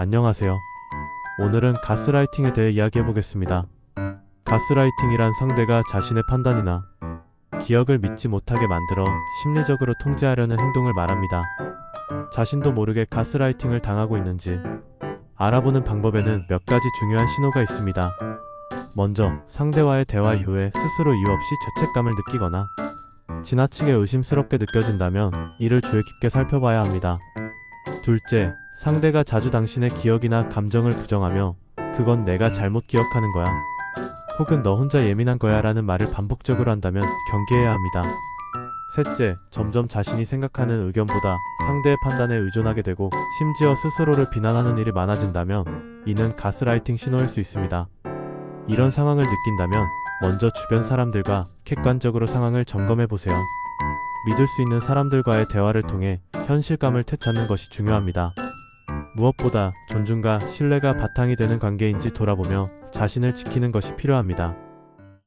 안녕하세요. 오늘은 가스라이팅에 대해 이야기해 보겠습니다. 가스라이팅이란 상대가 자신의 판단이나 기억을 믿지 못하게 만들어 심리적으로 통제하려는 행동을 말합니다. 자신도 모르게 가스라이팅을 당하고 있는지 알아보는 방법에는 몇 가지 중요한 신호가 있습니다. 먼저 상대와의 대화 이후에 스스로 이유 없이 죄책감을 느끼거나 지나치게 의심스럽게 느껴진다면 이를 주의 깊게 살펴봐야 합니다. 둘째, 상대가 자주 당신의 기억이나 감정을 부정하며 그건 내가 잘못 기억하는 거야. 혹은 너 혼자 예민한 거야 라는 말을 반복적으로 한다면 경계해야 합니다. 셋째, 점점 자신이 생각하는 의견보다 상대의 판단에 의존하게 되고 심지어 스스로를 비난하는 일이 많아진다면 이는 가스라이팅 신호일 수 있습니다. 이런 상황을 느낀다면 먼저 주변 사람들과 객관적으로 상황을 점검해 보세요. 믿을 수 있는 사람들과의 대화를 통해 현실감을 되찾는 것이 중요합니다. 무엇보다 존중과 신뢰가 바탕이 되는 관계인지 돌아보며 자신을 지키는 것이 필요합니다.